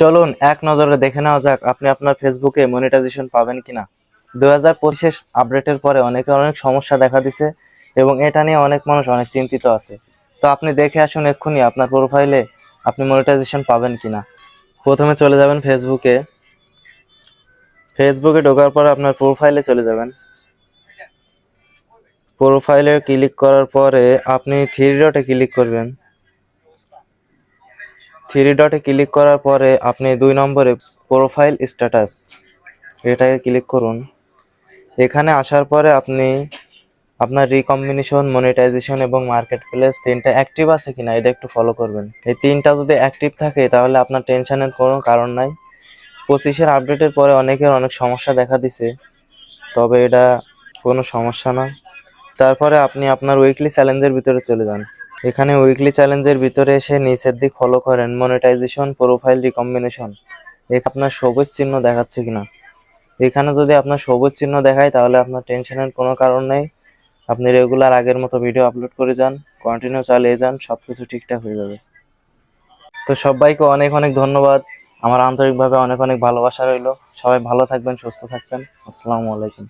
চলুন এক নজরে দেখে নেওয়া যাক আপনি আপনার ফেসবুকে মনিটাইজেশন পাবেন কিনা। দু হাজার পঁচিশের আপডেটের পরে অনেকে অনেক সমস্যা দেখা দিছে এবং এটা নিয়ে অনেক মানুষ অনেক চিন্তিত আছে। তো আপনি দেখে আসুন এক্ষুনি আপনার প্রোফাইলে আপনি মনিটাইজেশন পাবেন কিনা। প্রথমে চলে যাবেন ফেসবুকে ফেসবুকে ঢোকার পর আপনার প্রোফাইলে চলে যাবেন। প্রোফাইলে ক্লিক করার পরে আপনি থ্রি ডটে ক্লিক করবেন। থ্রি ডটে ক্লিক করার পরে আপনি দুই নম্বরে প্রোফাইল স্ট্যাটাস এটাকে ক্লিক করুন। এখানে আসার পরে আপনি আপনার রিকম্বিনেশন মনিটাইজেশন এবং মার্কেট প্লেস তিনটা অ্যাক্টিভ আছে কিনা এটা একটু ফলো করবেন। এই তিনটা যদি অ্যাক্টিভ থাকে তাহলে আপনার টেনশনের কোনো কারণ নাই। পঁচিশের আপডেটের পরে অনেকের অনেক সমস্যা দেখা দিছে, তবে এটা কোনো সমস্যা না তারপরে আপনি আপনার উইকলি চ্যালেঞ্জের ভিতরে চলে যান। এখানে উইকলি চ্যালেঞ্জের ভিতরে এসে নিচের দিক ফলো করেন মনিটাইজেশন প্রোফাইল রিকম্বিনেশন এখানে আপনার সবুজ চিহ্ন দেখাচ্ছে কিনা? এখানে যদি আপনার সবুজ চিহ্ন দেখায়, তাহলে আপনার টেনশনের কোনো কারণ নেই। আপনি রেগুলার আগের মতো ভিডিও আপলোড করে যান কন্টিনিউ চালিয়ে যান সব কিছু ঠিকঠাক হয়ে যাবে। তো সবাইকে অনেক অনেক ধন্যবাদ। আমার আন্তরিকভাবে অনেক অনেক ভালোবাসা রইল। সবাই ভালো থাকবেন, সুস্থ থাকবেন। আসসালামু আলাইকুম।